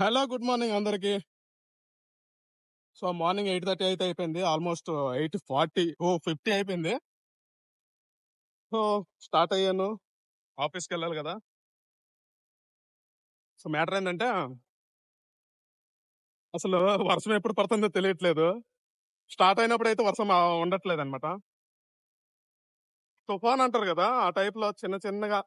Hello good morning అందరికి. So morning eight thirty అయితే అయిపోయింది. ఆల్మోస్ట్ ఎయిట్ ఫార్టీ ఓ ఫిఫ్టీ అయిపోయింది. సో స్టార్ట్ అయ్యాను. ఆఫీస్కి వెళ్ళాలి కదా. సో మ్యాటర్ ఏంటంటే అసలు వర్షం ఎప్పుడు పడుతుందో తెలియట్లేదు. స్టార్ట్ అయినప్పుడు అయితే వర్షం ఉండట్లేదు అనమాట తుఫాన్ అంటారు కదా ఆ టైప్లో చిన్న చిన్నగా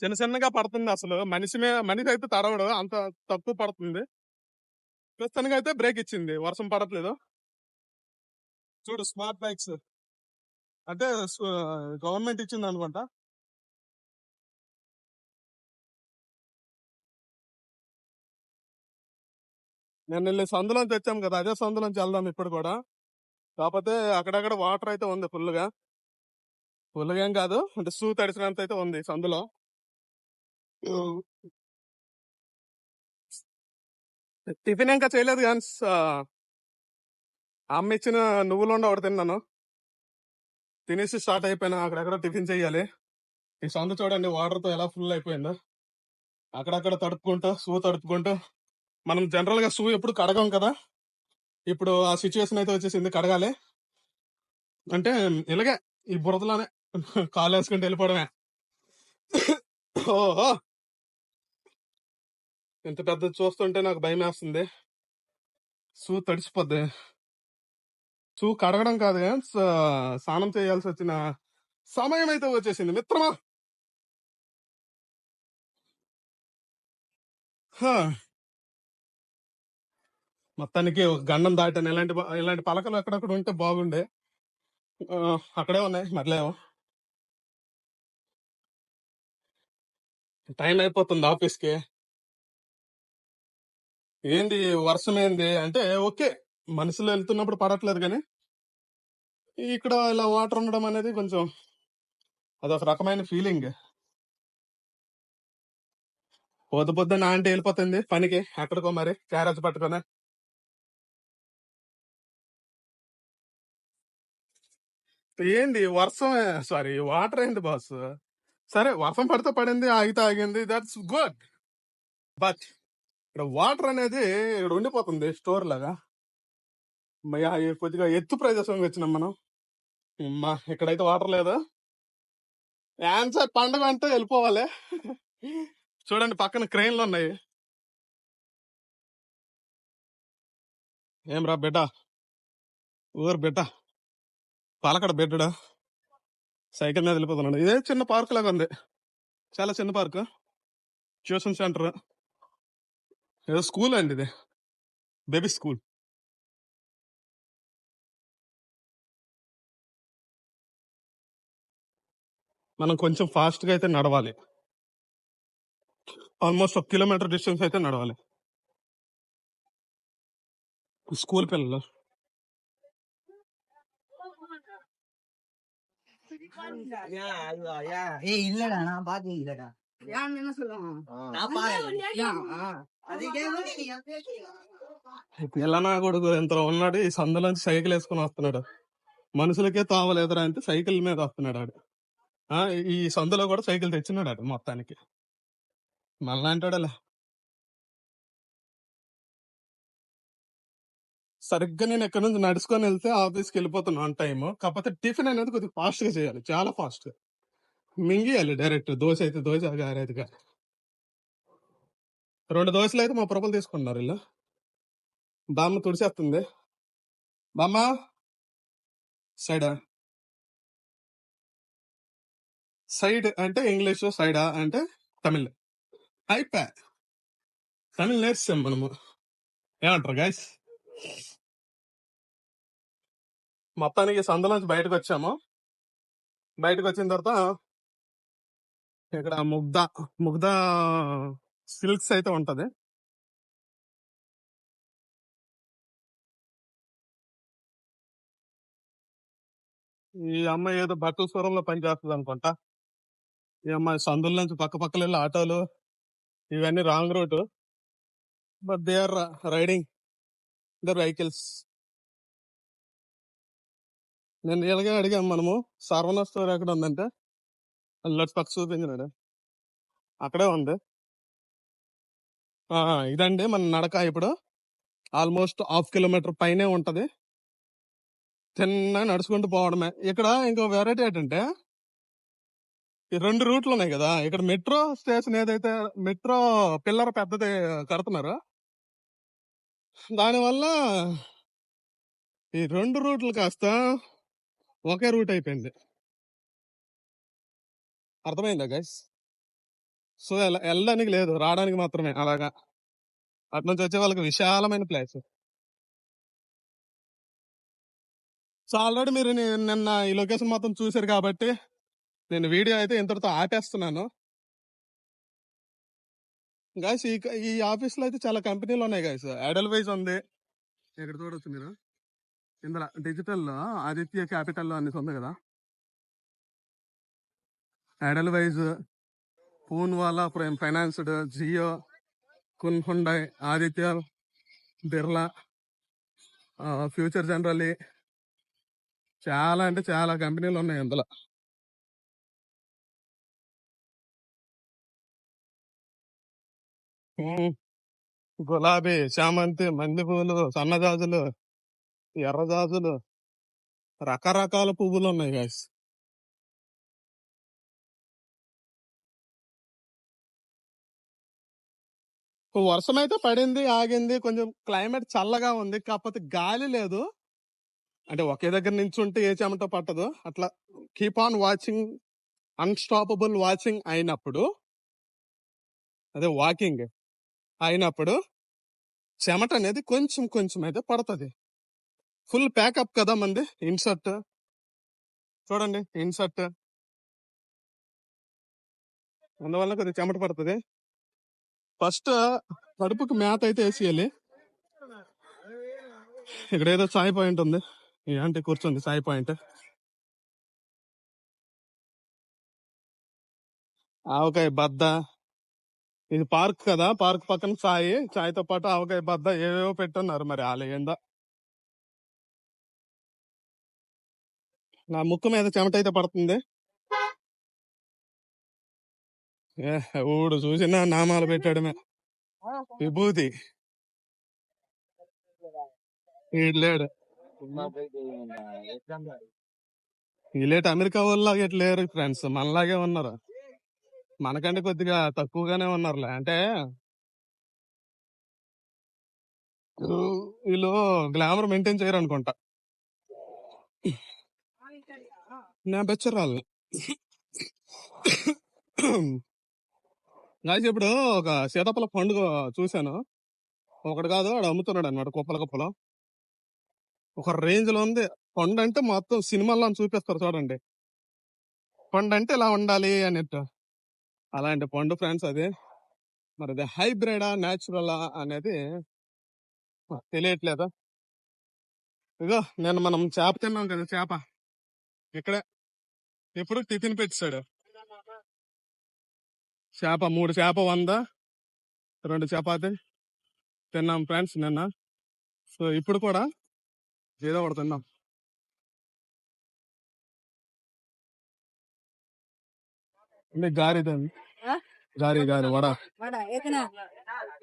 చిన్న చిన్నగా పడుతుంది అసలు. మనిషి మీద మనిషి అయితే తడవడు. అంత తక్కువ పడుతుంది. ప్రస్తుతానికి అయితే బ్రేక్ ఇచ్చింది. వర్షం పడట్లేదు. చూడు స్మార్ట్ బైక్స్. అంటే గవర్నమెంట్ ఇచ్చింది అనుకుంటా. నేను వెళ్ళి సందులోంచి తెచ్చాము కదా. అదే సందులోంచి వెళ్దాం ఇప్పుడు కూడా. కాకపోతే అక్కడక్కడ వాటర్ అయితే ఉంది ఫుల్గా. ఫుల్గా ఏం కాదు. అంటే సూ తడిసినంత అయితే ఉంది సందులో. టిఫిన్ ఇంకా చేయలేదు కానీ అమ్మ ఇచ్చిన నువ్వులు ఉండ ఒకటి తిన్నాను. తినేసి స్టార్ట్ అయిపోయినా అక్కడక్కడ టిఫిన్ చేయాలి. ఈ సందు చూడండి వాటర్తో ఎలా ఫుల్ అయిపోయిందో. అక్కడక్కడ తడుపుకుంటూ షూ తడుపుకుంటూ మనం జనరల్గా సూ షూ ఎప్పుడు కడగం కదా. ఇప్పుడు ఆ సిచ్యువేషన్ అయితే వచ్చేసింది కడగాలి. అంటే ఇలాగే ఈ బురదలోనే కాలు వేసుకుంటూ వెళ్ళిపోవడమే. ఓహో! ఇంత పెద్ద చూస్తుంటే నాకు భయం వేస్తుంది షూ తడిసిపోద్ది. షూ కడగడం కాదు స్నానం చేయాల్సి వచ్చిన సమయం అయితే వచ్చేసింది మిత్రమా! మొత్తానికి గండం దాటాను. ఇలాంటి ఇలాంటి పలకలు ఎక్కడక్కడ ఉంటే బాగుండే. అక్కడే ఉన్నాయి. మరలేవు. టైం అయిపోతుంది ఆఫీస్కి. ఏంది వర్షం ఏంది అంటే ఓకే మనుషులు వెళ్తున్నప్పుడు పడట్లేదు కానీ ఇక్కడ ఇలా వాటర్ ఉండడం అనేది కొంచెం అదొక రకమైన ఫీలింగ్. పొద్దు పొద్దున్న ఆంటీ వెళ్ళిపోతుంది పనికి ఎక్కడికో మరి క్యారేజ్ పట్టుకొని. ఏంది వర్షం సారీ వాటర్ ఏంది బాస్? సరే వర్షం పడితే పడింది ఆగితే ఆగింది దట్స్ గుడ్. బట్ ఇక్కడ వాటర్ అనేది ఇక్కడ ఉండిపోతుంది స్టోర్ లాగా. మయ్యా, కొద్దిగా ఎత్తు ప్రదేశం వచ్చినాం మనం. ఇక్కడైతే వాటర్ లేదు. ఆన్సర్ పండగ అంటే వెళ్ళిపోవాలి. చూడండి పక్కన క్రెయిన్లు ఉన్నాయి. ఏం రా బిడ్డ? ఊరు బిడ్డ? పాలకడ బిడ్డడా? సైకిల్ మీద వెళ్ళిపోతున్నాడు. ఇదే చిన్న పార్క్ లాగా ఉంది. చాలా చిన్న పార్క్. Tuition centre. ఏదో స్కూల్ అండి ఇది బేబీ స్కూల్ మనం కొంచెం ఫాస్ట్ గా అయితే నడవాలి ఆల్మోస్ట్ ఒక కిలోమీటర్ డిస్టెన్స్ అయితే నడవాలి స్కూల్ పిల్లలు ஏய் இல்லடா நான் பாத்து இல்லடா ஏன் என்ன சொல்லுவாங்க நான் பாக்கல పిల్లనా కొడుకు ఎంత ఉన్నాడు ఈ సందులోంచి సైకిల్ వేసుకుని వస్తున్నాడు. మనుషులకే తావలేదురా అంటే సైకిల్ మీద వస్తున్నాడు ఆడు. ఈ సందులో కూడా సైకిల్ తెచ్చినాడు ఆడు మొత్తానికి. మళ్ళా అంటాడులే సరిగ్గా నేను ఎక్కడి నుంచి నడుచుకొని వెళ్తే ఆఫీస్కి వెళ్ళిపోతున్నా ఆన్ టైమ్ కాకపోతే టిఫిన్ అనేది కొద్దిగా ఫాస్ట్గా చేయాలి. చాలా ఫాస్ట్గా మింగియాలి డైరెక్ట్. దోశ అయితే దోశ గారైతే గారు. రెండు దోశలు అయితే మా ప్రభులు తీసుకున్నారు వీళ్ళు. బామ్మ తుడిచేస్తుంది. బామ్మ! సైడా? సైడ్ అంటే ఇంగ్లీష్ సైడా అంటే తమిళ్. అయిపా తమిళ్ నేర్చాం మనము. ఏమంటారు గాయస్? మొత్తానికి సందులోంచి బయటకు వచ్చాము. బయటకు వచ్చిన తర్వాత ఇక్కడ ముగ్ధ ముగ్ధ సిల్క్స్ అయితే ఉంటుంది. ఈ అమ్మాయి ఏదో బట్టల స్వరంలో పనిచేస్తుంది అనుకుంటా. ఈ అమ్మాయి సందుల నుంచి పక్క పక్కల వెళ్ళి ఆటోలు ఇవన్నీ wrong route. But they are riding the vehicles. నేను ఇలాగే అడిగాను మనము సర్వన స్టోర్ ఎక్కడ ఉందంటే లెట్స్ పక్క చూపించినాడు. అక్కడే ఉంది. ఇదండి మన నడక ఇప్పుడు. ఆల్మోస్ట్ హాఫ్ కిలోమీటర్ పైనే ఉంటది. తిన్న నడుచుకుంటూ పోవడమే. ఇక్కడ ఇంకో వెరైటీ ఏంటంటే ఈ రెండు రూట్లు ఉన్నాయి కదా! ఇక్కడ మెట్రో స్టేషన్ ఏదైతే మెట్రో పిల్లర పెద్దది కడుతున్నారు. దానివల్ల ఈ రెండు రూట్లు కాస్త ఒకే రూట్ అయిపోయింది. అర్థమైందా గైస్? సో వెళ్ళడానికి లేదు. రావడానికి మాత్రమే అలాగా. అటు నుంచి వచ్చే వాళ్ళకి విశాలమైన ప్లేస్. సో ఆల్రెడీ మీరు నిన్న ఈ లొకేషన్ మొత్తం చూశారు కాబట్టి నేను వీడియో అయితే ఇంతటితో ఆపేస్తున్నాను. గాయస్ ఈ ఈ ఆఫీస్లో అయితే చాలా కంపెనీలు ఉన్నాయి గాయస్. ఎడల్ వైజ్ ఉంది. ఇక్కడ చూడొచ్చు మీరు? ఇందులో డిజిటల్లో ఆదిత్య క్యాపిటల్లో అనేసి ఉంది కదా? Edelweiss Poonawalla prime financed Jio కున్ Hyundai Aditya Birla Future General చాలా అంటే చాలా కంపెనీలు ఉన్నాయి ఇందులో గులాబీ చామంతి మల్లెపూలు సన్నజాజులు ఎర్రజాజులు రకరకాల పువ్వులు ఉన్నాయి గాయస్ వర్షం అయితే పడింది ఆగింది కొంచెం క్లైమేట్ చల్లగా ఉంది కాకపోతే గాలి లేదు. అంటే ఒకే దగ్గర నుంచి ఉంటే ఏ చెమట పట్టదు. అట్లా keep on watching unstoppable watching అయినప్పుడు అదే వాకింగ్ అయినప్పుడు చెమట అనేది కొంచెం కొంచెం అయితే పడుతుంది. ఫుల్ ప్యాకప్ కదా మంది? ఇన్సర్ట్ చూడండి ఇన్సర్ట్ అందువల్ల కొద్దిగా చెమట పడుతుంది. ఫస్ట్ కడుపుకి మేత అయితే వేసేయాలి. ఇక్కడ ఏదో చాయ్ పాయింట్ ఉంది. ఈ కూర్చోండి సాయి పాయింట్. ఆవకాయ బద్ద. ఇది పార్క్ కదా పార్క్ పక్కన సాయి. చాయ్తో పాటు ఆవకాయ బద్ద ఏవేవో పెట్టున్నారు మరి ఆలయందా నా ముక్కు మీద చెమట అయితే పడుతుంది. ఊడు చూసినా నామాలు పెట్టాడమే. విభూతి. లేడు. వీళ్ళేటి అమెరికా వాళ్ళలాగా ఇట్లా లేరు ఫ్రెండ్స్? మనలాగే ఉన్నారు. మనకంటే కొద్దిగా తక్కువగానే ఉన్నారులే. అంటే వీళ్ళు గ్లామర్ మెయింటైన్ చేయరు అనుకుంటా. నా బెచ్చరాలు గాయస్ ఇప్పుడు ఒక సీతాఫల పండుగ చూశాను. ఒకటి కాదు వాడు అమ్ముతున్నాడు అనమాట కుప్పల కుప్పలో. ఒక రేంజ్లో ఉంది. పండు అంటే మొత్తం సినిమాల్లో చూపిస్తారు చూడండి. పండు అంటే ఇలా ఉండాలి అన్నట్టు. అలాంటి పండు ఫ్రెండ్స్ అది. మరి అది హైబ్రిడా న్యాచురలా అనేది తెలియట్లేదు? ఇగో నేను మనం చేప తిన్నాం కదా చేప. ఇక్కడే. ఎప్పుడు టిఫిన్ పెట్టాడు చేప మూడు చేప వంద రెండు చపాతి తిన్నాం ఫ్రెండ్స్ నిన్న. సో ఇప్పుడు కూడా ఏదో ఒకటి తిన్నాం. అంటే గారి? గారి గారి వడ.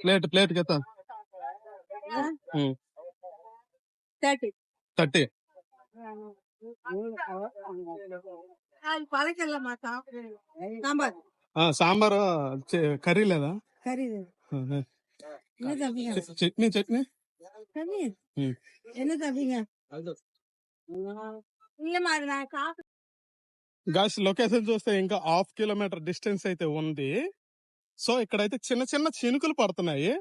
ప్లేట్ ప్లేట్ కెత్త థర్టీ. పలకెళ్ళ మా సాంబార్ కర్రీ లేదా? చట్నీ చట్నీ? గాస్ లొకేషన్ చూస్తే ఇంకా హాఫ్ కిలోమీటర్ డిస్టెన్స్ అయితే ఉంది. సో ఇక్కడైతే చిన్న చిన్న చినుకులు పడుతున్నాయి.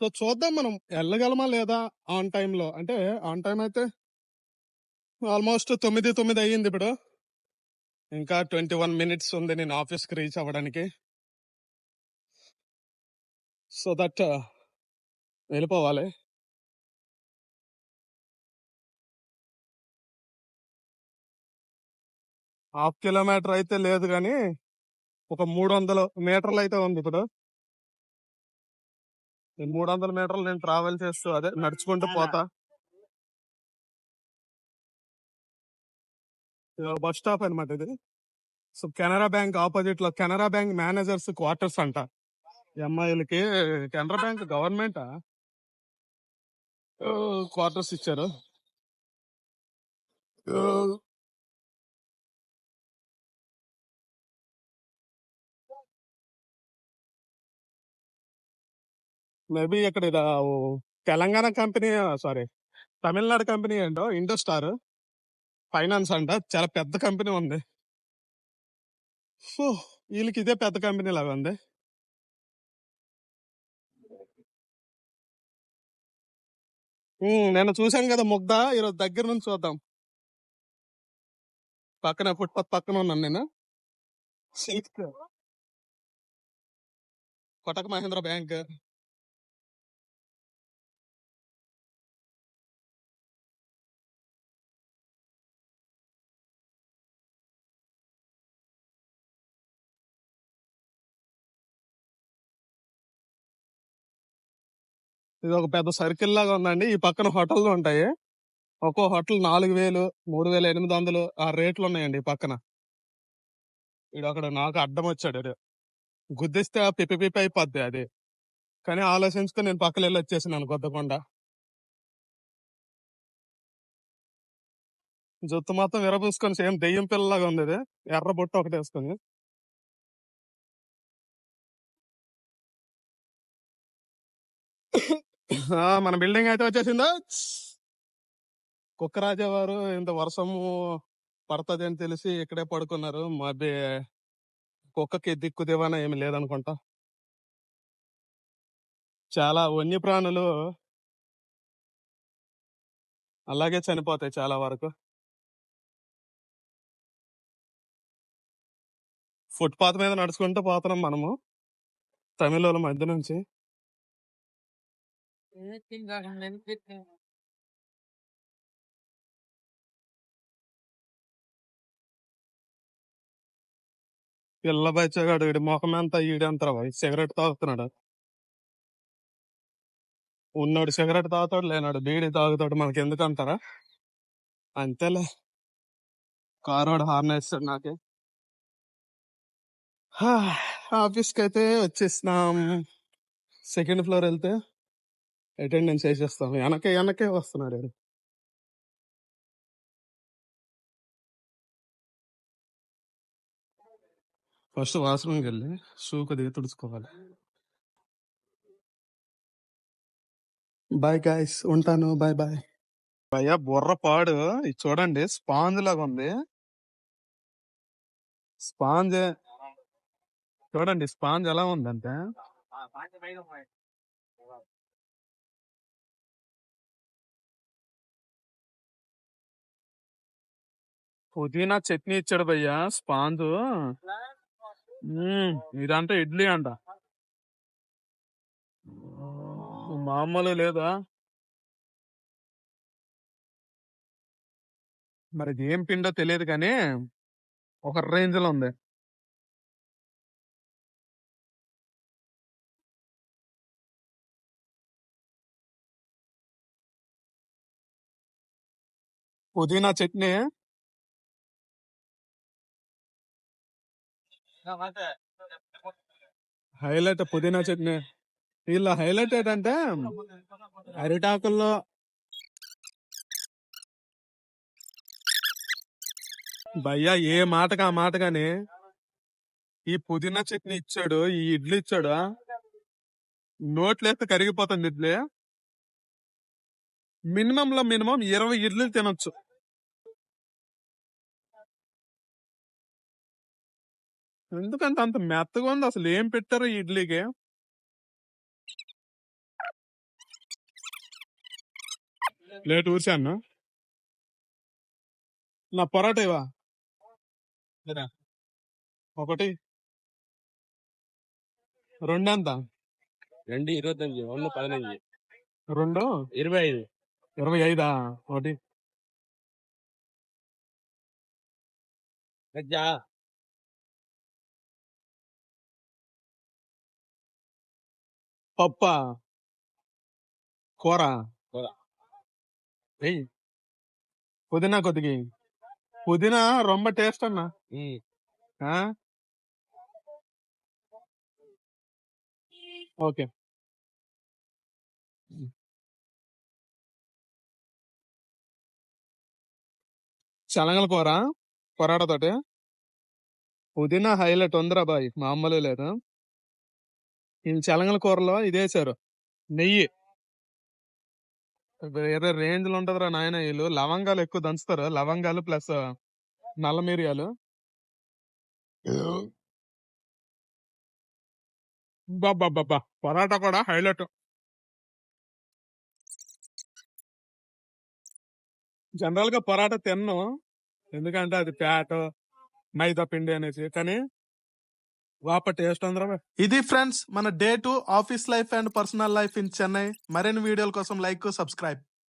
సో చూద్దాం మనం వెళ్ళగలమా లేదా ఆన్లో అంటే ఆన్ టైం అయితే ఆల్మోస్ట్ తొమ్మిది తొమ్మిది అయ్యింది ఇప్పుడు. ఇంకా ట్వంటీ వన్ మినిట్స్ ఉంది నేను ఆఫీస్కి రీచ్ అవ్వడానికి. సో దట్ వెళ్ళిపోవాలి. హాఫ్ కిలోమీటర్ అయితే లేదు కానీ ఒక మూడు వందల మీటర్లు అయితే ఉంది ఇప్పుడు. మూడు వందల మీటర్లు నేను ట్రావెల్ చేస్తూ అదే నడుచుకుంటూ పోతా. బస్ స్టాప్ అనమాట ఇది. సో కెనరా బ్యాంక్ ఆపోజిట్లో కెనరా బ్యాంక్ మేనేజర్స్ క్వార్టర్స్ అంట. ఈ అమ్మాయిలకి కెనరా బ్యాంక్ గవర్నమెంట్? క్వార్టర్స్ ఇచ్చారు. మేబీ ఇక్కడ Telangana company sorry Tamil Nadu company ఏంటో ఇండోస్టార్. ఫైనాన్స్ అంట. చాలా పెద్ద కంపెనీ ఉంది. ఫు, వీళ్ళకి ఇదే పెద్ద కంపెనీ లాగా ఉంది. నేను చూశాను కదా ముగ్ధ. ఈరోజు దగ్గర నుంచి చూద్దాం. పక్కన ఫుట్పాత్ పక్కన ఉన్నాను నేను. Silk Kotak Mahindra Bank. ఇది ఒక పెద్ద సర్కిల్ లాగా ఉందండి. ఈ పక్కన హోటళ్ళు ఉంటాయి. ఒక్కో హోటల్ నాలుగు వేలు మూడు వేల ఎనిమిది వందలు ఆ రేట్లు ఉన్నాయండి ఈ పక్కన. ఇది నాకు అడ్డం వచ్చాడు. గుద్దిస్తే పిప్పి పిప్పి అయిపోద్ది అది. కానీ ఆలోచించుకొని నేను పక్కన వెళ్ళి వచ్చేసినాను కొద్దకుండా జుత్తు మొత్తం విరబూసుకొని సేమ్ దెయ్యం పిల్లలాగా ఉంది ఇది. ఎర్ర బుట్ట ఒకటి వేసుకొని మన బిల్డింగ్ అయితే వచ్చేసిందా? కుక్కరాజా వారు ఇంత వర్షము పడుతుంది అని తెలిసి ఇక్కడే పడుకున్నారు. మా బే- కుక్కకి దిక్కు దివానా ఏమి లేదనుకుంటా. చాలా వన్యప్రాణులు అలాగే చనిపోతాయి చాలా వరకు. ఫుట్పాత్ మీద నడుచుకుంటూ పోతున్నాం మనము తమిళ మధ్య నుంచి. పిల్ల బచ్చగాడు వీడి ముఖం అంతా ఈడంతరా సిగరెట్ తాగుతున్నాడు? ఉన్నాడు సిగరెట్ తాగుతాడు లేనాడు బీడి తాగుతాడు మనకి ఎందుకు అంటారా అంతేలే. కారోడు హార్న్ వేస్తాడు నాకే. ఆఫీస్కి అయితే వచ్చేసినాం. సెకండ్ ఫ్లోర్ వెళ్తే అటెండెన్స్ వేసేస్తాం. వెనకే వెనకే వస్తున్నాడు ఈడు. ఫస్ట్ వాష్రూమ్కి వెళ్ళి షూ కొద్దిగా తుడుచుకోవాలి. బాయ్ గాయస్ ఉంటాను. Bye bye. భయ్యా బుర్ర పాడు. ఇది చూడండి స్పాంజ్ లాగా ఉంది. స్పాంజ్ చూడండి స్పాంజ్ ఎలా ఉందంటే పుదీనా చట్నీ ఇచ్చాడు భయ్యా స్పాంజ్ ఇదంటే ఇడ్లీ అంట. మామూలు లేదా? మరి ఏం పిండో తెలియదు కానీ ఒక రేంజ్లో ఉంది. పుదీనా చట్నీ హైలైట్ పుదీనా చట్నీ. వీళ్ళ హైలైట్ ఏంటంటే అరిటాకుల్లో భయ్యా ఏ మాటగా ఆ కానీ ఈ పుదీనా చట్నీ ఇచ్చాడు ఈ ఇడ్లీ ఇచ్చాడు? నోట్లేస్తే కరిగిపోతుంది ఇడ్లీ. మినిమంలో మినిమం ఇరవై ఇడ్లీలు తినొచ్చు. ఎందుకంటే అంత మెత్తగా ఉంది? అసలు ఏం పెట్టారు ఈ ఇడ్లీకి? లేట్ ఊర్చాను. నా పొరాటా ఇవా. ఒకటి. రెండెంత రెండు ఇరవై తొమ్మిది ఒళ్ళు పదినஞ்சு రెండు ఇరవై ఐదు ఇరవై ఐదా ఒకటి. గజ్జా. పప్ప కూర. పుదీనా కొద్దిగా. పుదీనా రొమ్మ టేస్ట్ అన్న? ఓకే. శనగల కూర పొరాటా తోటి పుదీనా హైలైట్ ఉందిరా బాయ్ మామూలు లేదు. ఈ శనగల కూరలో ఇది వేసారు. నెయ్యి. వేరే రేంజ్లో ఉంటదిరా నాయన వీళ్ళు. లవంగాలు ఎక్కువ దంచుతారు. లవంగాలు ప్లస్ నల్ల మిరియాలు. బాబా పొరాటా కూడా హైలైట్. జనరల్గా పొరాటా తిన్ను. ఎందుకంటే అది ప్యాట్ మైదా పిండి అనేసి. కానీ వాప టేస్ట్ ఇది ఫ్రెండ్స్ మన day to office life and personal life in Chennai. మరిన్ని వీడియోల కోసం లైక్ సబ్స్క్రైబ్.